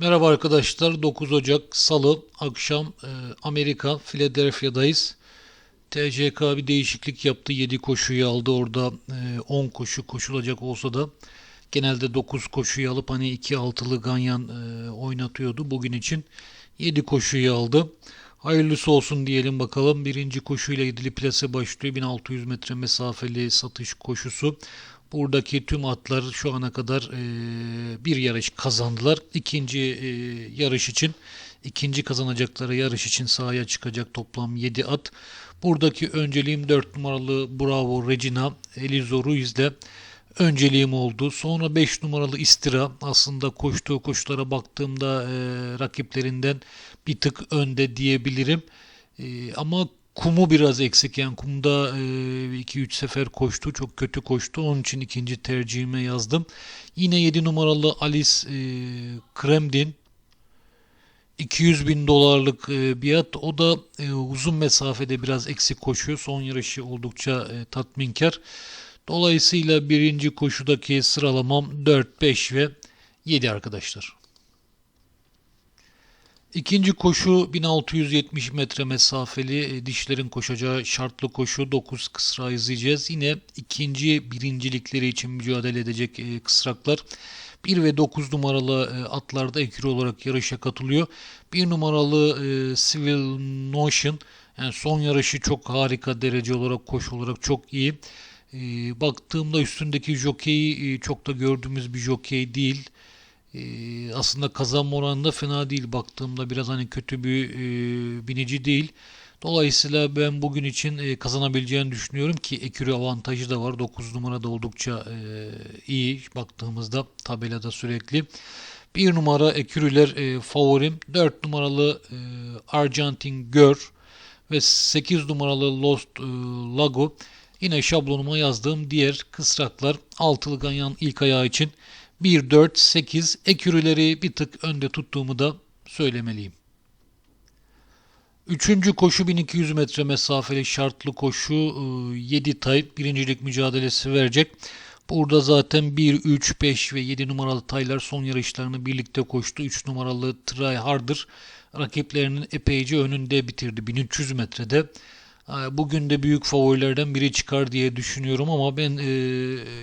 Merhaba arkadaşlar. 9 Ocak Salı akşam e, Amerika Philadelphia'dayız. TCK bir değişiklik yaptı. 7 koşuyu aldı. Orada e, 10 koşu koşulacak olsa da genelde 9 koşuyu alıp hani 2 altılı ganyan e, oynatıyordu. Bugün için 7 koşuyu aldı. Hayırlısı olsun diyelim bakalım. Birinci koşuyla ilgili plase başlıyor. 1600 metre mesafeli satış koşusu. Buradaki tüm atlar şu ana kadar e, bir yarış kazandılar. İkinci e, yarış için, ikinci kazanacakları yarış için sahaya çıkacak toplam 7 at. Buradaki önceliğim 4 numaralı Bravo Regina Elizo Ruiz'le önceliğim oldu. Sonra 5 numaralı İstira aslında koştuğu koşulara baktığımda e, rakiplerinden bir tık önde diyebilirim. E, ama kumu biraz eksik yani kumda 2-3 sefer koştu çok kötü koştu onun için ikinci tercihime yazdım. Yine 7 numaralı Alice e, Kremdin 200 bin dolarlık e, bir at. O da e, uzun mesafede biraz eksik koşuyor. Son yarışı oldukça e, tatminkar. Dolayısıyla birinci koşudaki sıralamam 4, 5 ve 7 arkadaşlar. İkinci koşu 1670 metre mesafeli e, dişlerin koşacağı şartlı koşu 9 kısra izleyeceğiz. Yine ikinci birincilikleri için mücadele edecek e, kısraklar 1 ve 9 numaralı e, atlarda ekürü olarak yarışa katılıyor. 1 numaralı Civil Notion yani son yarışı çok harika derece olarak koşu olarak çok iyi. Baktığımda üstündeki jockey çok da gördüğümüz bir jockey değil. Ee, aslında kazanma oranında fena değil baktığımda biraz hani kötü bir e, binici değil. Dolayısıyla ben bugün için e, kazanabileceğini düşünüyorum ki ekürü avantajı da var. 9 numarada oldukça e, iyi baktığımızda tabelada sürekli. 1 numara ekürüler e, favorim. 4 numaralı e, Arjantin Gör ve 8 numaralı Lost e, Lago. Yine şablonuma yazdığım diğer kısraklar altılı ganyan ilk ayağı için 1, 4, 8 ekürüleri bir tık önde tuttuğumu da söylemeliyim. Üçüncü koşu 1200 metre mesafeli şartlı koşu 7 ıı, tay birincilik mücadelesi verecek. Burada zaten 1, 3, 5 ve 7 numaralı taylar son yarışlarını birlikte koştu. 3 numaralı Try Harder rakiplerinin epeyce önünde bitirdi 1300 metrede. Bugün de büyük favorilerden biri çıkar diye düşünüyorum ama ben e,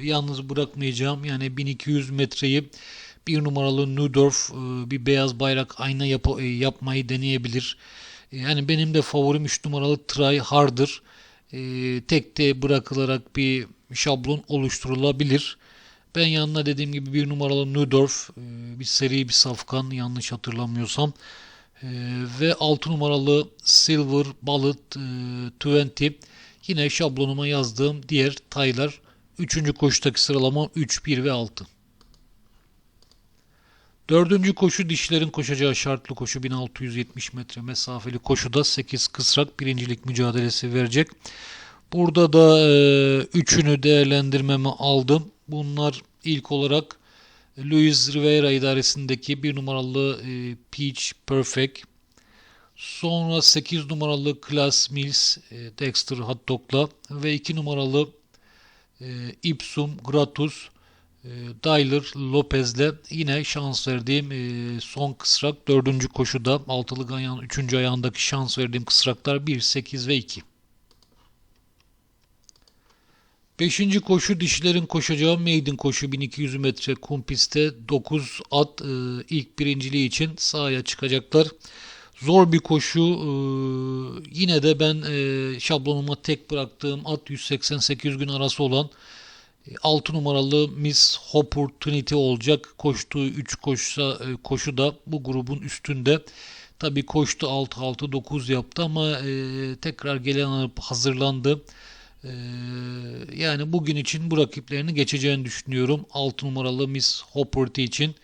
yalnız bırakmayacağım. Yani 1200 metreyi bir numaralı Nudorf e, bir beyaz bayrak ayna yap e, yapmayı deneyebilir. E, yani benim de favorim 3 numaralı Try Harder. E, tekte bırakılarak bir şablon oluşturulabilir. Ben yanına dediğim gibi bir numaralı Nudorf e, bir seri bir safkan yanlış hatırlamıyorsam. Ee, ve 6 numaralı Silver Bullet e, 20 yine şablonuma yazdığım diğer taylar 3. koşudaki sıralama 3, 1 ve 6. Dördüncü koşu dişlerin koşacağı şartlı koşu 1670 metre mesafeli koşuda 8 kısrak birincilik mücadelesi verecek. Burada da e, üçünü değerlendirmemi aldım. Bunlar ilk olarak Luis Rivera idaresindeki bir numaralı e, Peach Perfect. Sonra 8 numaralı Class Mills e, Dexter Hot Dog'la ve 2 numaralı e, Ipsum Gratus e, Dyler Lopez'le yine şans verdiğim e, son kısrak 4. koşuda altılı ganyan 3. ayağındaki şans verdiğim kısraklar 1, 8 ve 2. Beşinci koşu dişilerin koşacağı maiden koşu 1200 metre kum pistte 9 at e, ilk birinciliği için sahaya çıkacaklar. Zor bir koşu e, yine de ben e, şablonuma tek bıraktığım at 188 gün arası olan 6 numaralı Miss Opportunity olacak. Koştuğu 3 koşsa, koşu da bu grubun üstünde. Tabi koştu 6-6-9 yaptı ama tekrar gelen hazırlandı. Ee, yani bugün için bu rakiplerini geçeceğini düşünüyorum. 6 numaralı Miss Hopperty için.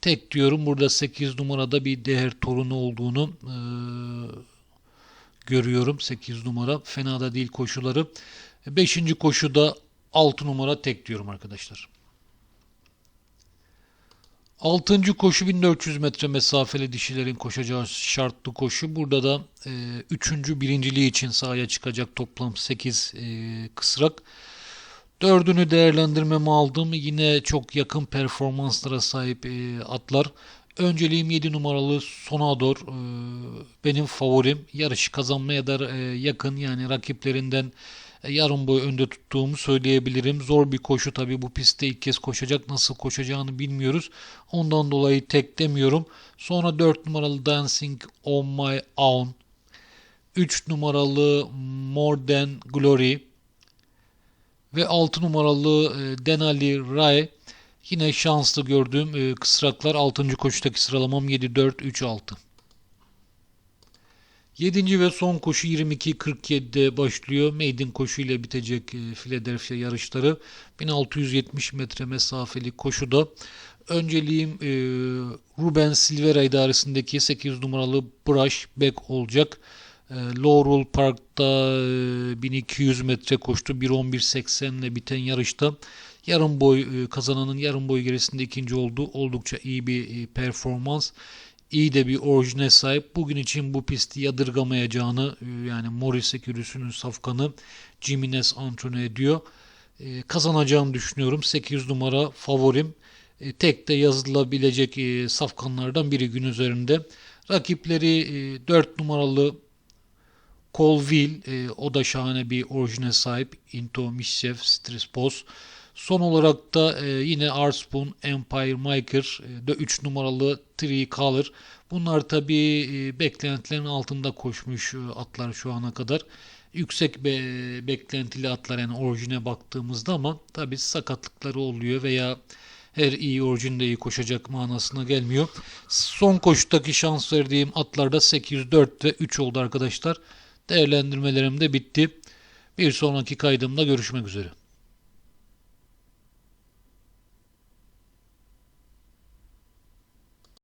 Tek diyorum burada 8 numarada bir değer torunu olduğunu e, görüyorum. 8 numara fena da değil koşuları. 5. koşuda 6 numara tek diyorum arkadaşlar. Altıncı koşu 1400 metre mesafeli dişilerin koşacağı şartlı koşu. Burada da e, üçüncü birinciliği için sahaya çıkacak toplam 8 e, kısrak. Dördünü değerlendirmeme aldım. Yine çok yakın performanslara sahip e, atlar. Önceliğim 7 numaralı Sonador. Ee, benim favorim. Yarışı kazanmaya da e, yakın. Yani rakiplerinden e, yarım boy önde tuttuğumu söyleyebilirim. Zor bir koşu tabii. Bu pistte ilk kez koşacak. Nasıl koşacağını bilmiyoruz. Ondan dolayı tek demiyorum. Sonra 4 numaralı Dancing on My Own. 3 numaralı More Than Glory ve 6 numaralı e, Denali Ray yine şanslı gördüğüm e, kısraklar 6. koşudaki sıralamam 7-4-3-6. 7. ve son koşu 22.47'de başlıyor. Maiden koşu ile bitecek e, Philadelphia yarışları. 1670 metre mesafeli koşuda. Önceliğim e, Ruben Silvera idaresindeki 8 numaralı Brush Beck olacak. E, Laurel Park'ta e, 1200 metre koştu. 1.11.80 ile biten yarışta yarım boy e, kazananın yarım boy gerisinde ikinci oldu. Oldukça iyi bir e, performans. İyi de bir orijine sahip. Bugün için bu pisti yadırgamayacağını e, yani Morris Ekürüsü'nün safkanı Jimenez antrenör ediyor. E, kazanacağını düşünüyorum. 8 numara favorim. E, tek de yazılabilecek e, safkanlardan biri gün üzerinde. Rakipleri e, 4 numaralı Colville e, o da şahane bir orijine sahip. Into Mischief, Stress Boss. Son olarak da e, yine Arspoon, Empire Maker e, de 3 numaralı Tree Color. Bunlar tabi e, beklentilerin altında koşmuş e, atlar şu ana kadar. Yüksek be, beklentili atlar yani orijine baktığımızda ama tabi sakatlıkları oluyor veya her iyi orijinde iyi koşacak manasına gelmiyor. Son koşudaki şans verdiğim atlarda 8, 4 ve 3 oldu arkadaşlar. Değerlendirmelerim de bitti. Bir sonraki kaydımda görüşmek üzere.